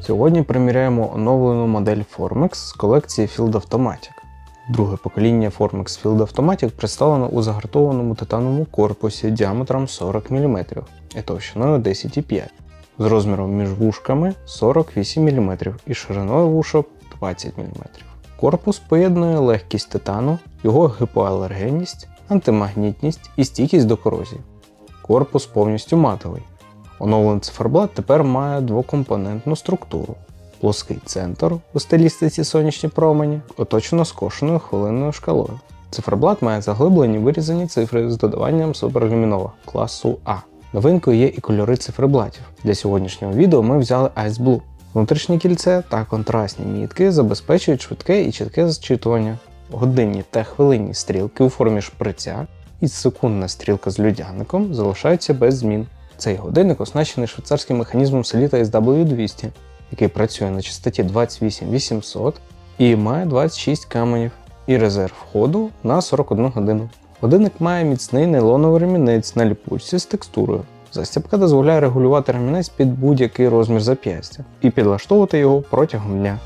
Сьогодні приміряємо оновлену модель Formex з колекції Field Automatic. Друге покоління Formex Field Automatic представлено у загартованому титановому корпусі діаметром 40 мм і товщиною 10,5 з розміром між вушками 48 мм і шириною вушок 20 мм. Корпус поєднує легкість титану, його гипоалергенність, антимагнітність і стійкість до корозії. Корпус повністю матовий. Оновлений циферблат тепер має двокомпонентну структуру. Плоский центр у стилістиці сонячні промені оточено скошеною хвилинною шкалою. Циферблат має заглиблені вирізані цифри з додаванням суперлюмінова класу А. Новинкою є і кольори циферблатів. Для сьогоднішнього відео ми взяли Ice Blue. Внутрішнє кільце та контрастні мітки забезпечують швидке і чітке зчитування. Годинні та хвилинні стрілки у формі шприця і секундна стрілка з людяником залишаються без змін. Цей годинник оснащений швейцарським механізмом Selita SW200, який працює на частоті 28800 і має 26 каменів і резерв ходу на 41 годину. Годинник має міцний нейлоновий ремінець на ліпучці з текстурою. Застібка дозволяє регулювати ремінець під будь-який розмір зап'ястя і підлаштовувати його протягом дня.